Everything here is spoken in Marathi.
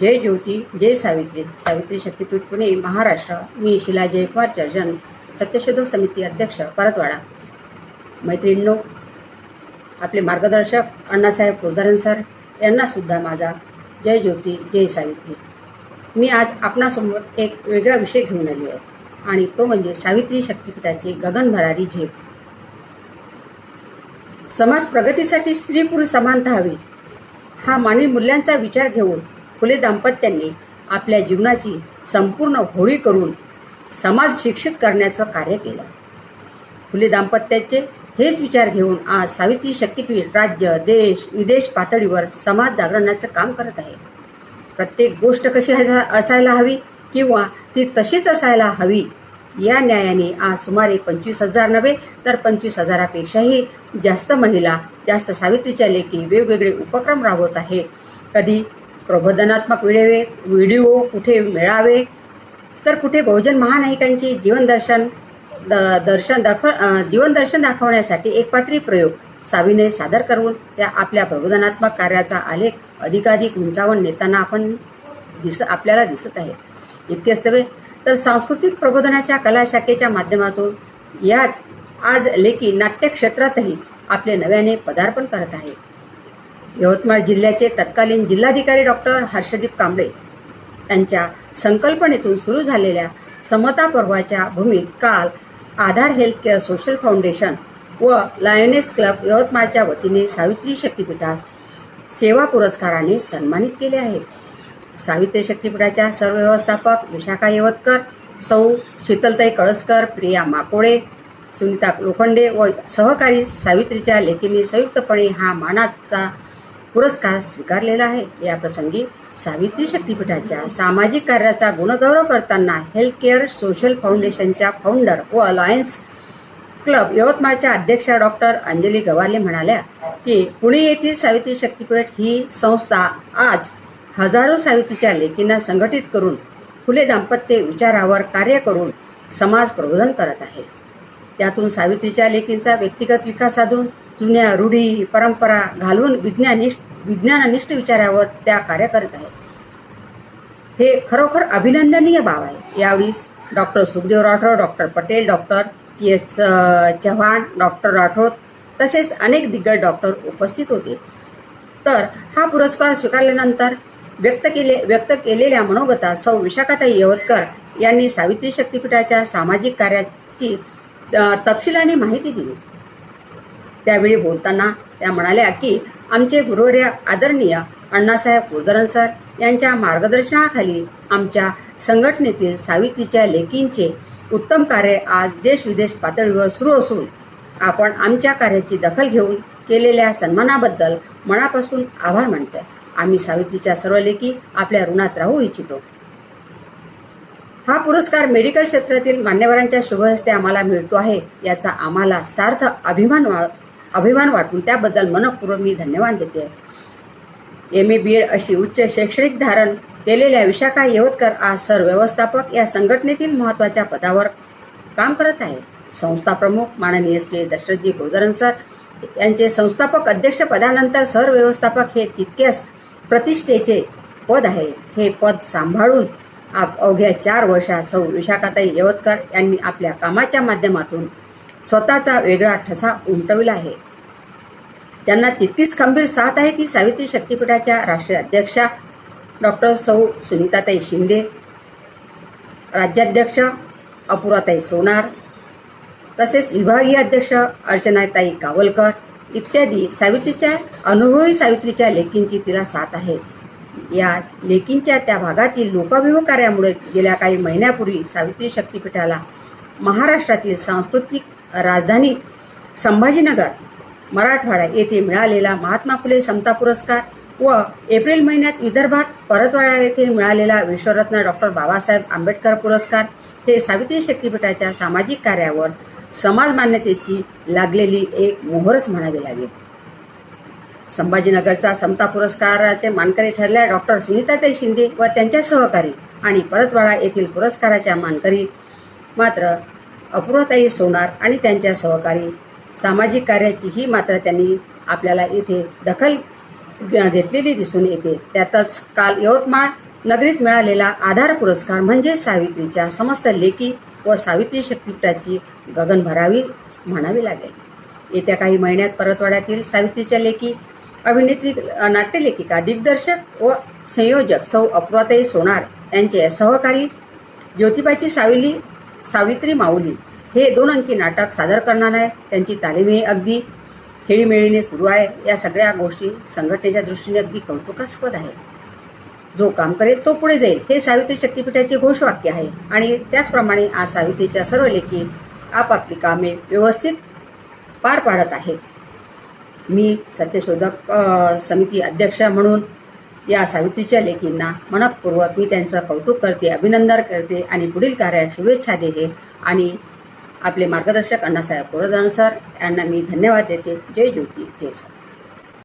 जय ज्योती जय सावित्री. सावित्री शक्तीपीठ पुणे महाराष्ट्र. मी शिला जयकुमार चर्जन. सत्यशोधक समिती अध्यक्ष परतवाडा. मैत्रिणींनो आपले मार्गदर्शक अण्णासाहेब कुलधरण सर यांनासुद्धा माझा जय ज्योती जय सावित्री. मी आज आपणासमोर एक वेगळा विषय घेऊन आली आहे आणि तो म्हणजे सावित्री शक्तीपीठाची गगनभरारी झेप. समाज प्रगतीसाठी स्त्री पुरुष समानता हवी हा मानवी मूल्यांचा विचार घेऊन फुले दाम्पत्यांनी आपल्या जीवनाची संपूर्ण होळी करून समाज शिक्षित करण्याचं कार्य केलं. फुले दाम्पत्याचे हेच विचार घेऊन आज सावित्री शक्तीपीठ राज्य देश विदेश पातळीवर समाज जागरणाचं काम करत आहे. प्रत्येक गोष्ट कशी असायला हवी किंवा ती तशीच असायला हवी या न्यायाने आज सुमारे पंचवीस हजार नव्हे तर पंचवीस हजारापेक्षाही जास्त महिला जास्त सावित्रीच्या लेखी वेगवेगळे उपक्रम राबवत आहे. कधी प्रबोधनात्मक व्हिडिओ व्हिडिओ कुठे मिळावे? तर कुठे बहुजन महानायकांचे जीवनदर्शन द दर्शन दाखव जीवनदर्शन दाखवण्यासाठी एकपात्री प्रयोग साविने सादर करून त्या आपल्या प्रबोधनात्मक कार्याचा आलेख अधिकाधिक उंचावून नेताना आपण दिस आपल्याला दिसत आहे. इतकेच नव्हे तर सांस्कृतिक प्रबोधनाच्या कला शाखेच्या माध्यमातून याच आज लेखी नाट्य क्षेत्रातही आपले नव्याने पदार्पण करत आहे. यवतमाळ जिल्ह्याचे तत्कालीन जिल्हाधिकारी डॉक्टर हर्षदीप कांबळे यांच्या संकल्पनेतून सुरू झालेल्या समता पर्वाच्या भूमीत काल Aadhar health care social foundation व लायनेस क्लब यवतमाळच्या वतीने सावित्री शक्तीपीठास सेवा पुरस्काराने सन्मानित केले आहे. सावित्री शक्तीपीठाच्या सर्व व्यवस्थापक विशाखा यवतकर सौ शीतलताई कळसकर प्रिया माकोडे सुनीता लोखंडे व सहकारी सावित्रीच्या लेखींनी संयुक्तपणे हा मानाचा पुरस्कार स्वीकारलेला आहे. या प्रसंगी सावित्री शक्तीपीठाच्या सामाजिक कार्याचा गुणगौरव करताना हेल्थ केअर सोशल फाउंडेशनच्या फाउंडर व अलायन्स क्लब यवतमाळच्या अध्यक्षा डॉक्टर अंजली गवाले म्हणाल्या की पुणे येथील सावित्री शक्तीपीठ ही संस्था आज हजारो सावित्रीच्या लेकींना संघटित करून फुले दाम्पत्य विचारावर कार्य करून समाज प्रबोधन करत आहे. त्यातून सावित्रीच्या लेकींचा व्यक्तिगत विकास साधून जुन्या रूढी परंपरा घालून विज्ञानिष्ठ विज्ञाननिष्ठ विचारावर त्या कार्य करत आहेत. हे खरोखर अभिनंदनीय बाब आहे. यावेळी doctor Sukhdev Rathod doctor Patel doctor P. S. Chavan doctor Rathod तसेच अनेक दिग्गज डॉक्टर उपस्थित होते. तर हा पुरस्कार स्वीकारल्यानंतर व्यक्त केले व्यक्त केलेल्या मनोगता सौ विशाखाताई यवतकर यांनी सावित्री शक्तीपीठाच्या सामाजिक कार्याची तपशिलाने माहिती दिली. त्यावेळी बोलताना त्या म्हणाल्या की आमचे गुरुवर्य आदरणीय अण्णासाहेब कुलधरण सर यांच्या मार्गदर्शनाखाली आमच्या संघटनेतील सावित्रीच्या लेकींचे उत्तम कार्य आज देश विदेश पातळीवर सुरू असून आपण आमच्या कार्याची दखल घेऊन केलेल्या सन्मानाबद्दल मनापासून आभार मानतोय. आम्ही सावित्रीच्या सर्व लेखी आपल्या ऋणात राहू इच्छितो. हा पुरस्कार मेडिकल क्षेत्रातील मान्यवरांच्या शुभहस्ते आम्हाला मिळतो आहे याचा आम्हाला सार्थ अभिमान वा अभिमान वाटून त्याबद्दल मनपूर्वक मी धन्यवाद देते. एम ए बी एड अशी उच्च शैक्षणिक धारण केलेल्या विशाखा येवतकर आज सर व्यवस्थापक या संघटनेतील महत्त्वाच्या पदावर काम करत आहे संस्था प्रमुख माननीय श्री दशरथजी गोदरन सर यांचे संस्थापक अध्यक्ष पदानंतर सर व्यवस्थापक हे तितकेच प्रतिष्ठेचे पद आहे. हे पद सांभाळून आप अवघ्या चार वर्षात सौ विशाखाताई यवतकर यांनी आपल्या कामाच्या माध्यमातून स्वतःचा वेगळा ठसा उमटविला आहे. त्यांना तितकीच खंबीर साथ आहे ती सावित्री शक्तीपीठाच्या राष्ट्रीय अध्यक्षा डॉक्टर सौ सुनीताताई शिंदे राज्याध्यक्ष अपुराताई सोनार तसेच विभागीय अध्यक्ष अर्चनाताई कावलकर इत्यादी सावित्रीच्या अनुभवी सावित्रीच्या लेखींची तिला साथ आहे. या लेखींच्या त्या भागातील लोकाभिमुख कार्यामुळे गेल्या काही महिन्यापूर्वी सावित्री शक्तीपीठाला महाराष्ट्रातील सांस्कृतिक राजधानी संभाजीनगर मराठवाडा येथे मिळालेला महात्मा फुले समता पुरस्कार व एप्रिल महिन्यात विदर्भात परतवाडा येथे मिळालेला विश्वरत्न डॉक्टर बाबासाहेब आंबेडकर पुरस्कार हे सावित्री शक्तीपीठाच्या सामाजिक कार्यावर समाज मान्यतेची लागलेली एक मोहरच म्हणावी लागेल. संभाजीनगरचा समता पुरस्काराचे मानकरी ठरल्या डॉक्टर सुनीताताई शिंदे व त्यांच्या सहकारी आणि परतवाडा येथील पुरस्काराच्या मानकरी मात्र अपूर्वताई सोनार आणि त्यांच्या सहकारी सामाजिक कार्याची ही मात्र त्यांनी आपल्याला इथे दखल घेतलेली दिसून येते. त्यातच काल यवतमाळ नगरीत मिळालेला आधार पुरस्कार म्हणजे सावित्रीच्या समस्त लेखी व सावित्री शक्तीपीठाची गगन भरावी म्हणावी लागेल. येत्या काही महिन्यात परतवाड्यातील सावित्रीच्या लेखी अभिनेत्री नाट्यलेखिका दिग्दर्शक व संयोजक सौ अप्राताई सोनार यांचे सहकारी ज्योतिबाची सावली सावित्री माऊली हे दोन अंकी नाटक सादर करणार आहे. त्यांची तालीमही अगदी खेळीमेळीने सुरू आहे. या सगळ्या गोष्टी संघटनेच्या दृष्टीने अगदी कौतुकास्पद आहे जो काम करेल तो पुढे जाईल हे सावित्री शक्तिपीठाचे घोषवाक्य आहे. आणि त्याचप्रमाणे आज सावित्रीच्या सर्व लेखी आपापली कामे व्यवस्थित पार पाडत आहे मी सत्यशोधक समिती अध्यक्ष म्हणून या सावित्रीच्या लेखींना मनपूर्वक मी त्यांचं कौतुक करते अभिनंदन करते आणि पुढील कार्यात शुभेच्छा देते आणि आपले मार्गदर्शक अण्णासाहेब कोरदान सर यांना मी धन्यवाद देते. जय ज्योती जय सर.